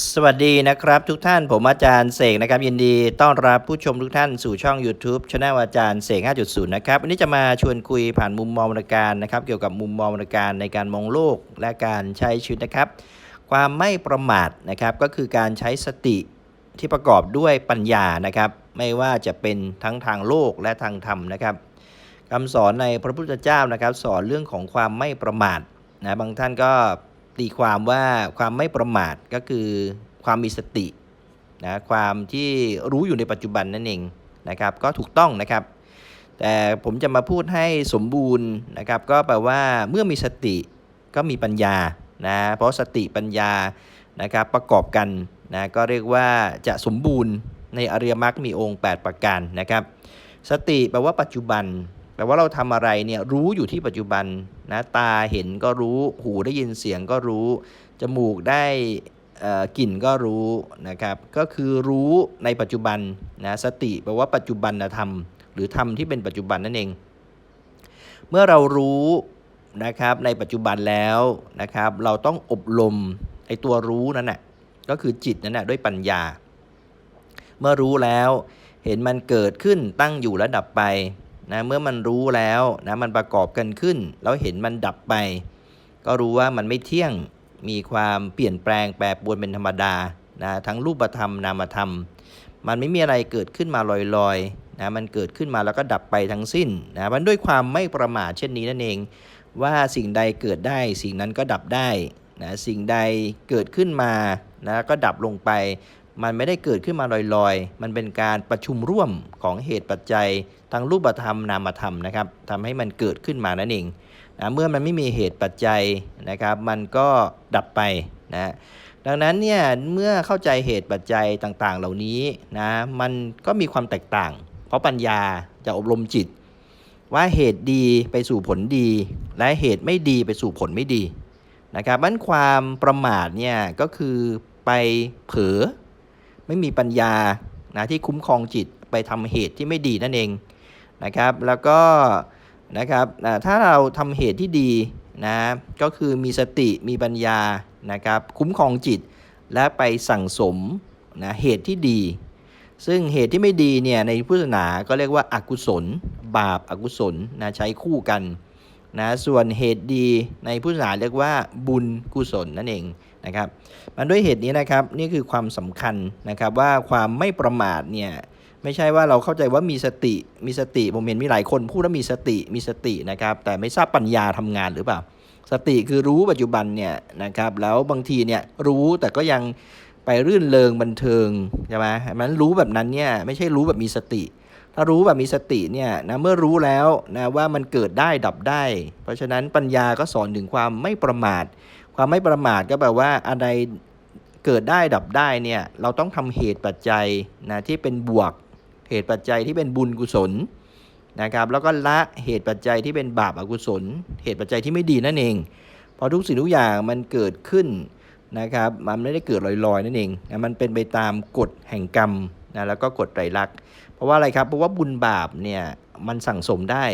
สวัสดีนะครับทุกท่านผมอาจารย์เสกนะครับ ยินดีต้อนรับผู้ชมทุกท่านสู่ช่อง YouTube ช anel อาจารย์เสก 5.0 นะครับ วันนี้จะมาชวนคุยผ่านมุมมองวรรณการนะครับ เกี่ยวกับมุมมองวรรณการในการมองโลกและการใช้ชีวิตนะครับ ความไม่ประมาทนะครับก็คือการใช้สติที่ประกอบด้วยปัญญานะครับ ไม่ว่าจะเป็นทั้งทางโลกและทางธรรมนะครับคำสอนในพระพุทธเจ้านะครับ สอนเรื่องของความไม่ประมาทนะบางท่านก็ ตีความว่าความไม่ประมาทก็คือความมีสตินะความที่รู้อยู่ในปัจจุบันนั่นเองนะครับก็ถูกต้องนะครับ แต่ผมจะมาพูดให้สมบูรณ์นะครับ ก็แปลว่าเมื่อมีสติก็มีปัญญานะเพราะสติปัญญานะครับประกอบกันนะก็เรียกว่าจะสมบูรณ์ในอริยมรรคมีองค์ 8 ประการนะครับ สติแปลว่าปัจจุบัน แปลว่าเราทำอะไรเนี่ยรู้อยู่ที่ปัจจุบันนะตาเห็นก็รู้หูได้ยินเสียงก็รู้ จมูกได้กลิ่นก็รู้นะครับ ก็คือรู้ในปัจจุบันนะสติแปลว่าปัจจุบันธรรม หรือธรรมที่เป็นปัจจุบันนั่นเอง เมื่อเรารู้นะครับในปัจจุบันแล้วนะครับ เราต้องอบรมไอ้ตัวรู้นั่นแหะก็คือจิตนั่นแหะด้วยปัญญา เมื่อรู้แล้วเห็นมันเกิดขึ้นตั้งอยู่และดับไป นะเมื่อมันรู้แล้วนะมันประกอบกันขึ้น แล้วเห็นมันดับไป ก็รู้ว่ามันไม่เที่ยงมีความเปลี่ยนแปลงแปรปรวนเป็นธรรมดานะทั้งรูปธรรมนามธรรม มันไม่มีอะไรเกิดขึ้นมาลอยๆนะมันเกิดขึ้นมาแล้วก็ดับไปทั้งสิ้นนะมันด้วยความไม่ประมาทเช่นนี้นั่นเอง ว่าสิ่งใดเกิดได้ สิ่งนั้นก็ดับได้นะสิ่งใดเกิดขึ้นมานะก็ดับลงไป มันไม่ได้เกิดขึ้นมาลอยๆ มันเป็นการประชุมร่วมของเหตุปัจจัย ทั้งรูปธรรมนามธรรมนะครับทำให้มันเกิดขึ้นมานั่นเองนะเมื่อมันไม่มีเหตุปัจจัยนะครับ มันก็ดับไปนะดังนั้นเนี่ยเมื่อเข้าใจเหตุปัจจัยต่างๆ เหล่านี้นะมันก็มีความแตกต่าง เพราะปัญญาจะอบรมจิต ว่าเหตุดีไปสู่ผลดี และเหตุไม่ดีไปสู่ผลไม่ดีนะครับมันความประมาทเนี่ยก็คือไปเผลอไม่มีปัญญานะที่คุ้มครองจิตไปทำเหตุที่ไม่ดีนั่นเอง นะครับ แล้วก็นะครับถ้าเราทำเหตุที่ดีนะก็คือมีสติมีปัญญานะครับ คุ้มครองจิตและไปสั่งสมนะเหตุที่ดี ซึ่งเหตุที่ไม่ดีเนี่ยในพุทธศาสนาก็เรียกว่าอากุศล บาปอากุศลนะใช้คู่กันนะส่วนเหตุดีในพุทธศาสนาเรียกว่าบุญกุศลนั่นเองนะครับมันด้วยเหตุนี้นะครับนี่คือความสำคัญนะครับว่าความไม่ประมาทเนี่ย ไม่ใช่ว่าเราเข้าใจว่ามีสติ มีสติ ผมเห็นมีหลายคนพูดว่ามีสติ มีสตินะครับ แต่ไม่ทราบปัญญาทำงานหรือเปล่า สติคือรู้ปัจจุบันเนี่ยนะครับ แล้วบางทีเนี่ยรู้แต่ก็ยังไปรื่นเริงบันเทิงใช่ไหมมันรู้แบบนั้นเนี่ยไม่ใช่รู้แบบมีสติ ถ้ารู้แบบมีสติเนี่ยนะเมื่อรู้แล้วนะว่ามันเกิดได้ดับได้ เพราะฉะนั้นปัญญาก็สอนถึงความไม่ประมาท ความไม่ประมาทก็แปลว่าอะไรเกิดได้ดับได้เนี่ยเราต้องทำเหตุปัจจัยนะที่เป็นบวก เหตุปัจจัยที่เป็นบุญกุศลนะครับ แล้วก็ละเหตุปัจจัยที่เป็นบาปอกุศล เหตุปัจจัยที่ไม่ดีนั่นเอง เพราะทุกสิ่งทุกอย่างมันเกิดขึ้นนะครับ มันไม่ได้เกิดลอยๆนั่นเองนะมันเป็นไปตามกฎแห่งกรรมนะแล้วก็กฎไตรลักษณ์เพราะว่าอะไรครับเพราะว่าบุญบาปเนี่ยมันสั่งสมได้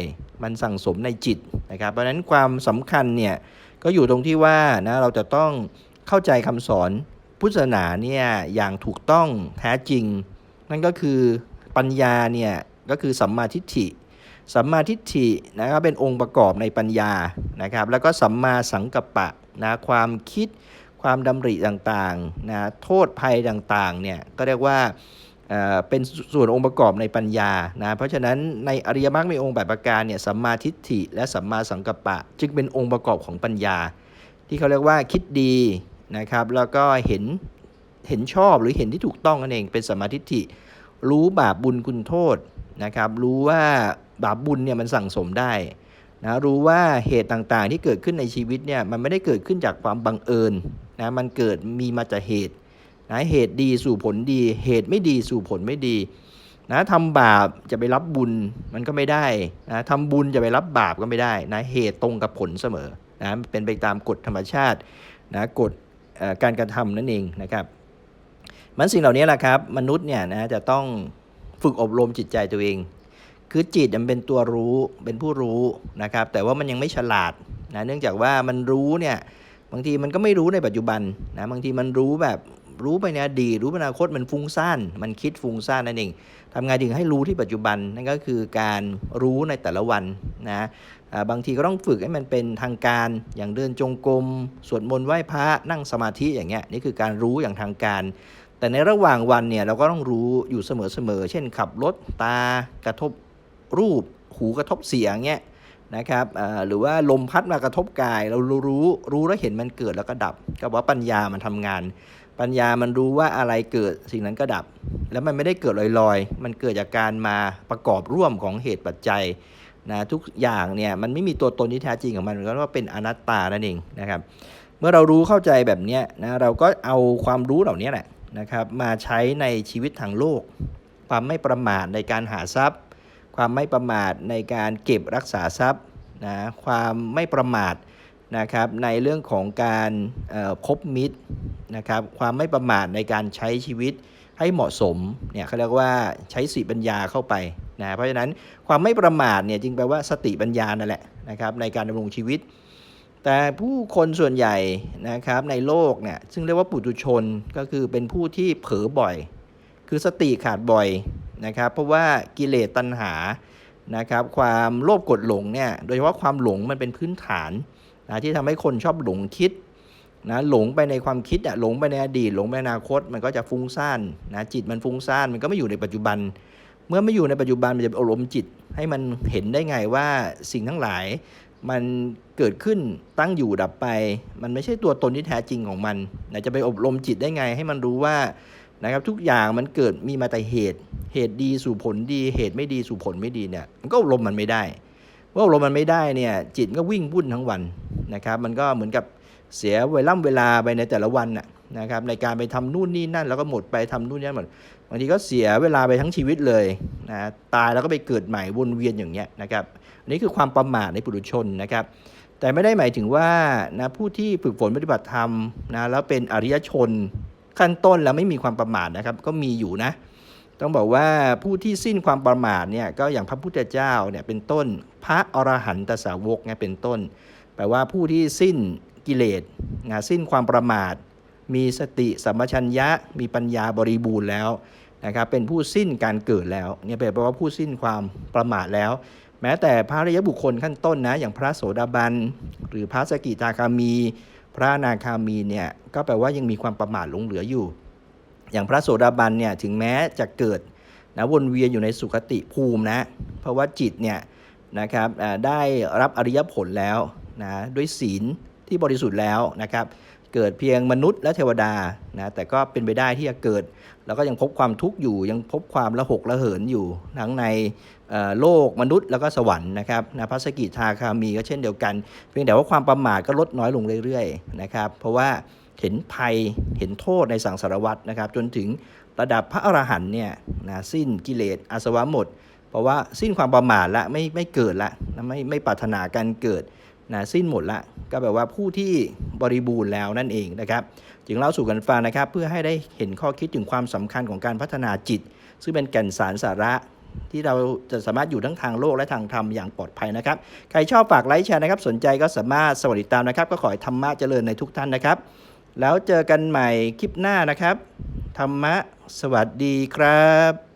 มันสั่งสมในจิตนะครับ เพราะฉะนั้นความสำคัญเนี่ยก็อยู่ตรงที่ว่านะเราจะต้องเข้าใจคำสอนพุทธศาสนาเนี่ยอย่างถูกต้องแท้จริง นั่นก็คือ ปัญญาเนี่ยก็คือสัมมาทิฏฐิ สัมมาทิฏฐินะครับเป็นองค์ประกอบในปัญญานะครับ แล้วก็สัมมาสังกัปปะนะความคิดความดำริต่างๆนะโทษภัยต่างๆเนี่ยก็เรียกว่าเอ่อเป็นส่วนองค์ประกอบในปัญญานะเพราะฉะนั้นในอริยมรรคมีองค์แปดประการเนี่ยสัมมาทิฏฐิ และสัมมาสังกัปปะ จึงเป็นองค์ประกอบของปัญญา ที่เขาเรียกว่าคิดดีนะครับแล้วก็เห็นเห็นชอบหรือเห็นที่ถูกต้องนั่นเองเป็นสัมมาทิฏฐิ รู้บาปบุญคุณโทษนะครับ รู้ว่าบาปบุญเนี่ยมันสั่งสมได้นะรู้ว่าเหตุต่างๆที่เกิดขึ้นในชีวิตเนี่ยมันไม่ได้เกิดขึ้นจากความบังเอิญนะมันเกิดมีมาจากเหตุนะเหตุดีสู่ผลดี เหตุไม่ดีสู่ผลไม่ดีนะทำบาปจะไปรับบุญมันก็ไม่ได้นะทำบุญจะไปรับบาปก็ไม่ได้นะเหตุตรงกับผลเสมอนะเป็นไปตามกฎธรรมชาตินะกฎการกระทำนั่นเองนะครับ มันสิ่งเหล่านี้แหละครับ มนุษย์เนี่ยนะจะต้องฝึกอบรมจิตใจตัวเอง คือจิตมันเป็นตัวรู้เป็นผู้รู้นะครับ แต่ว่ามันยังไม่ฉลาดนะเนื่องจากว่ามันรู้เนี่ยบางทีมันก็ไม่รู้ในปัจจุบันนะบางทีมันรู้แบบรู้ไปในอดีตรู้อนาคตมันฟุ้งซ่านมันคิดฟุ้งซ่านนั่นเองทำไงถึงให้รู้ที่ปัจจุบันนั่นก็คือการรู้ในแต่ละวันนะบางทีก็ต้องฝึกให้มันเป็นทางการอย่างเดินจงกรมสวดมนต์ไหว้พระนั่งสมาธิอย่างเงี้ยนี่คือการรู้อย่างทางการ แต่ในระหว่างวันเนี่ยเราก็ต้องรู้อยู่เสมอๆ เช่นขับรถตากระทบรูป หูกระทบเสียงเงี้ยนะครับหรือว่าลมพัดมากระทบกาย เรารู้รู้รู้แล้วเห็นมันเกิดแล้วก็ดับ ก็บว่าปัญญามันทำงาน ปัญญามันรู้ว่าอะไรเกิดสิ่งนั้นก็ดับ แล้วมันไม่ได้เกิดลอยๆ มันเกิดจากการมาประกอบร่วมของเหตุปัจจัยนะทุกอย่างเนี่ยมันไม่มีตัวตนที่แท้จริงของมันก็เรียกว่าเป็นอนัตตานั่นเองนะครับ เมื่อเรารู้เข้าใจแบบนี้นะเราก็เอาความรู้เหล่านี้แหละ นะครับมาใช้ในชีวิตทางโลก ความไม่ประมาทในการหาทรัพย์ ความไม่ประมาทในการเก็บรักษาทรัพย์นะความไม่ประมาทนะครับในเรื่องของการคบมิตรนะครับความไม่ประมาทในการใช้ชีวิตให้เหมาะสมเนี่ยเขาเรียกว่าใช้สติปัญญาเข้าไปนะเพราะฉะนั้นความไม่ประมาทเนี่ยจึงแปลว่าสติปัญญานั่นแหละนะครับในการดำรงชีวิต แต่ผู้คนส่วนใหญ่นะครับในโลกเนี่ยซึ่งเรียกว่าปุถุชนก็คือเป็นผู้ที่เผลอบ่อย คือสติขาดบ่อยนะครับเพราะว่ากิเลสตัณหานะครับความโลภกดหลงเนี่ยโดยเฉพาะความหลงมันเป็นพื้นฐานนะที่ทำให้คนชอบหลงคิดนะหลงไปในความคิดอะหลงไปในอดีตหลงไปในอนาคตมันก็จะฟุ้งซ่านนะจิตมันฟุ้งซ่านมันก็ไม่อยู่ในปัจจุบัน เมื่อไม่อยู่ในปัจจุบันมันจะอบรมจิต ให้มันเห็นได้ไงว่าสิ่งทั้งหลาย มันเกิดขึ้นตั้งอยู่ดับไป มันไม่ใช่ตัวตนที่แท้จริงของมันนะจะไปอบรมจิตได้ไงให้มันรู้ว่านะครับทุกอย่างมันเกิดมีมาแต่เหตุ เหตุดีสู่ผลดี เหตุไม่ดีสู่ผลไม่ดีเนี่ยมันก็อบรมมันไม่ได้เมื่ออบรมมันไม่ได้เนี่ยจิตก็วิ่งวุ่นทั้งวันนะครับ มันก็เหมือนกับเสียเวลาเวลาไปในแต่ละวันน่ะนะครับในการไปทำนู่นนี่นั่นแล้วก็หมดไปทำนู่นนี่หมดบางทีก็เสียเวลาไปทั้งชีวิตเลยนะตายแล้วก็ไปเกิดใหม่วนเวียนอย่างเงี้ยนะครับ นนี้คือความประมาทในปุถุชนนะครับ แต่ไม่ได้หมายถึงว่านะผู้ที่ฝึกฝนปฏิบัติธรรมนะแล้วเป็นอริยชนขั้นต้นแล้วไม่มีความประมาทนะครับ ก็มีอยู่นะ ต้องบอกว่าผู้ที่สิ้นความประมาทเนี่ยก็อย่างพระพุทธเจ้าเนี่ยเป็นต้น พระอรหันตสาวกเนี่ยเป็นต้น แปลว่าผู้ที่สิ้นกิเลสนะสิ้นความประมาท มีสติสัมปชัญญะ มีปัญญาบริบูรณ์แล้วนะครับเป็นผู้สิ้นการเกิดแล้วเนี่ยแปลว่าผู้สิ้นความประมาทแล้ว แม้แต่พระอริยบุคคลขั้นต้นนะ อย่างพระโสดาบัน หรือพระสกิทาคามี พระนาคามีเนี่ยก็แปลว่ายังมีความประมาทหลงเหลืออยู่ อย่างพระโสดาบันเนี่ยถึงแม้จะเกิดนะวนเวียนอยู่ในสุคติภูมินะ เพราะว่าจิตเนี่ยนะครับได้รับอริยผลแล้วนะด้วยศีลที่บริสุทธิ์แล้วนะครับ เกิดเพียงมนุษย์และเทวดานะแต่ก็เป็นไปได้ที่จะเกิด แล้วก็ยังพบความทุกข์อยู่ ยังพบความละหกละเหินอยู่ทั้งในโลกมนุษย์แล้วก็สวรรค์นะครับนะพระสกิทาคามีก็เช่นเดียวกัน เพียงแต่ว่าความประมาทก็ลดน้อยลงเรื่อยๆนะครับเพราะว่าเห็นภัยเห็นโทษในสังสารวัฏนะครับ จนถึงระดับพระอรหันต์เนี่ยนะสิ้นกิเลสอาสวะหมด เพราะว่าสิ้นความประมาทละไม่ไม่เกิดละนะไม่ไม่ปรารถนาการเกิด นะสิ้นหมดละก็แปลว่าผู้ที่บริบูรณ์แล้วนั่นเองนะครับจึงเล่าสู่กันฟังนะครับ เพื่อให้ได้เห็นข้อคิดถึงความสำคัญของการพัฒนาจิต ซึ่งเป็นแก่นสารสาระที่เราจะสามารถอยู่ทั้งทางโลกและทางธรรมอย่างปลอดภัยนะครับ ใครชอบฝากไลค์แชร์นะครับ สนใจก็สามารถสวัสดีตามนะครับ ก็ขอให้ธรรมะเจริญในทุกท่านนะครับ แล้วเจอกันใหม่คลิปหน้านะครับ ธรรมะสวัสดีครับ